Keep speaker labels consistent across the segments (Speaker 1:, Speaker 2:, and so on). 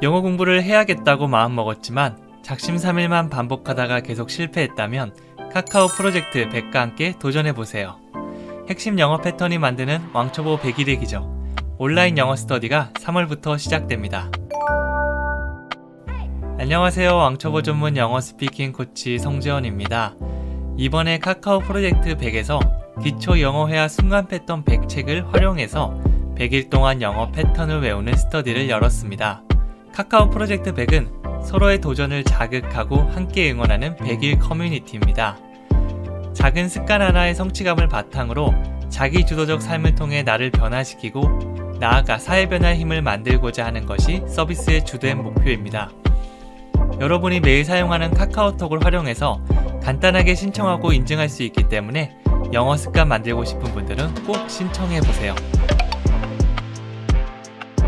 Speaker 1: 영어 공부를 해야겠다고 마음먹었지만 작심삼일만 반복하다가 계속 실패했다면 카카오 프로젝트 100과 함께 도전해보세요. 핵심 영어 패턴이 만드는 왕초보 100일의 기적. 온라인 영어 스터디가 3월부터 시작됩니다. 안녕하세요. 왕초보 전문 영어 스피킹 코치 성재원입니다. 이번에 카카오 프로젝트 100에서 기초 영어 회화 순간 패턴 100 책을 활용해서 100일 동안 영어 패턴을 외우는 스터디를 열었습니다. 카카오 프로젝트 100은 서로의 도전을 자극하고 함께 응원하는 100일 커뮤니티입니다. 작은 습관 하나의 성취감을 바탕으로 자기 주도적 삶을 통해 나를 변화시키고 나아가 사회 변화의 힘을 만들고자 하는 것이 서비스의 주된 목표입니다. 여러분이 매일 사용하는 카카오톡을 활용해서 간단하게 신청하고 인증할 수 있기 때문에 영어 습관 만들고 싶은 분들은 꼭 신청해 보세요.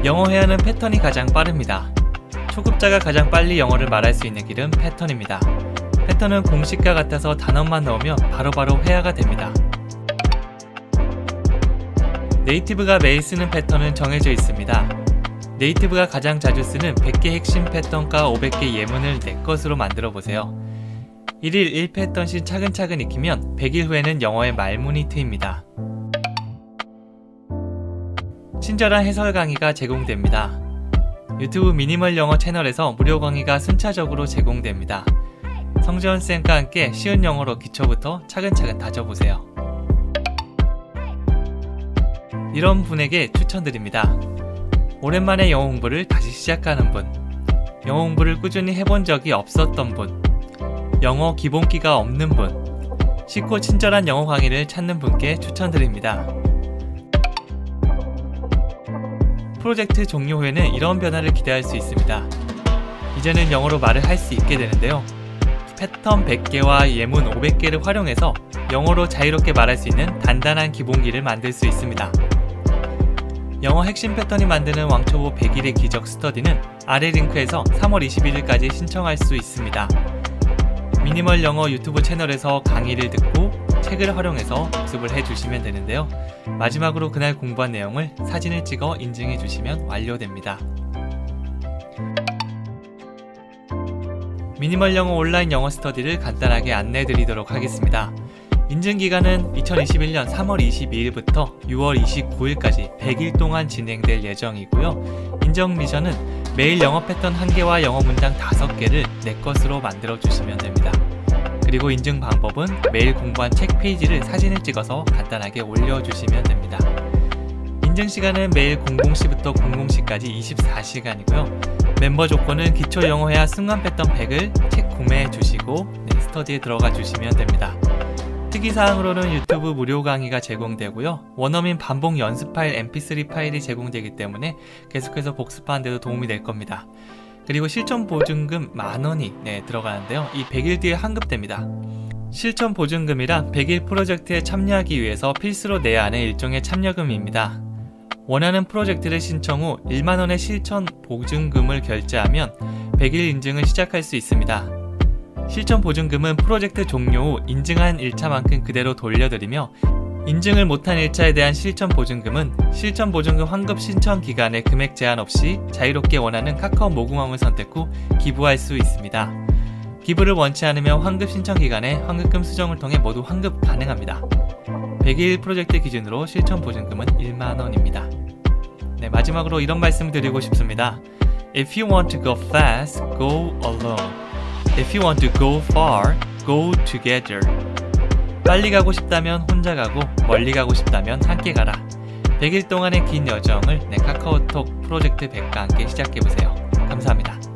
Speaker 1: 영어 회화는 패턴이 가장 빠릅니다. 초급자가 가장 빨리 영어를 말할 수 있는 길은 패턴입니다. 패턴은 공식과 같아서 단어만 넣으면 바로 바로 회화가 됩니다. 네이티브가 매일 쓰는 패턴은 정해져 있습니다. 네이티브가 가장 자주 쓰는 100개 핵심 패턴과 500개 예문을 내 것으로 만들어 보세요. 1일 1패턴씩 차근차근 익히면 100일 후에는 영어의 말문이 트입니다. 친절한 해설 강의가 제공됩니다. 유튜브 미니멀 영어 채널에서 무료 강의가 순차적으로 제공됩니다. 성재원 쌤과 함께 쉬운 영어로 기초부터 차근차근 다져보세요. 이런 분에게 추천드립니다. 오랜만에 영어 공부를 다시 시작하는 분, 영어 공부를 꾸준히 해본 적이 없었던 분, 영어 기본기가 없는 분, 쉽고 친절한 영어 강의를 찾는 분께 추천드립니다. 프로젝트 종료 후에는 이런 변화를 기대할 수 있습니다. 이제는 영어로 말을 할 수 있게 되는데요. 패턴 100개와 예문 500개를 활용해서 영어로 자유롭게 말할 수 있는 단단한 기본기를 만들 수 있습니다. 영어 핵심 패턴이 만드는 왕초보 100일의 기적 스터디는 아래 링크에서 3월 21일까지 신청할 수 있습니다. 미니멀 영어 유튜브 채널에서 강의를 듣고 책을 활용해서 복습을 해주시면 되는데요. 마지막으로 그날 공부한 내용을 사진을 찍어 인증해 주시면 완료됩니다. 미니멀 영어 온라인 영어 스터디를 간단하게 안내해 드리도록 하겠습니다. 인증 기간은 2021년 3월 22일부터 6월 29일까지 100일 동안 진행될 예정이고요. 인정 미션은 매일 영어 패턴 1개와 영어 문장 5개를 내 것으로 만들어 주시면 됩니다. 그리고 인증 방법은 매일 공부한 책 페이지를 사진을 찍어서 간단하게 올려주시면 됩니다. 인증 시간은 매일 00시부터 00시까지 24시간이고요. 멤버 조건은 기초 영어 회화 순간 패턴 100을 책 구매해 주시고 네, 스터디에 들어가 주시면 됩니다. 특이사항으로는 유튜브 무료 강의가 제공되고요. 원어민 반복 연습 파일 mp3 파일이 제공되기 때문에 계속해서 복습하는 데도 도움이 될 겁니다. 그리고 실전 보증금 만 원이 네, 들어가는데요. 이 100일 뒤에 환급됩니다. 실전 보증금이란 100일 프로젝트에 참여하기 위해서 필수로 내야 하는 일종의 참여금입니다. 원하는 프로젝트를 신청 후 1만 원의 실전 보증금을 결제하면 100일 인증을 시작할 수 있습니다. 실전 보증금은 프로젝트 종료 후 인증한 일차만큼 그대로 돌려드리며 인증을 못한 일차에 대한 실전 보증금은 실전 보증금 환급 신청 기간에 금액 제한 없이 자유롭게 원하는 카카오 모금함을 선택 후 기부할 수 있습니다. 기부를 원치 않으면 환급 신청 기간에 환급금 수정을 통해 모두 환급 가능합니다. 100일 프로젝트 기준으로 실전 보증금은 1만원입니다. 네, 마지막으로 이런 말씀을 드리고 싶습니다. If you want to go fast, go alone. If you want to go far, go together. 빨리 가고 싶다면 혼자 가고 멀리 가고 싶다면 함께 가라. 100일 동안의 긴 여정을 내 카카오톡 프로젝트 100과 함께 시작해보세요. 감사합니다.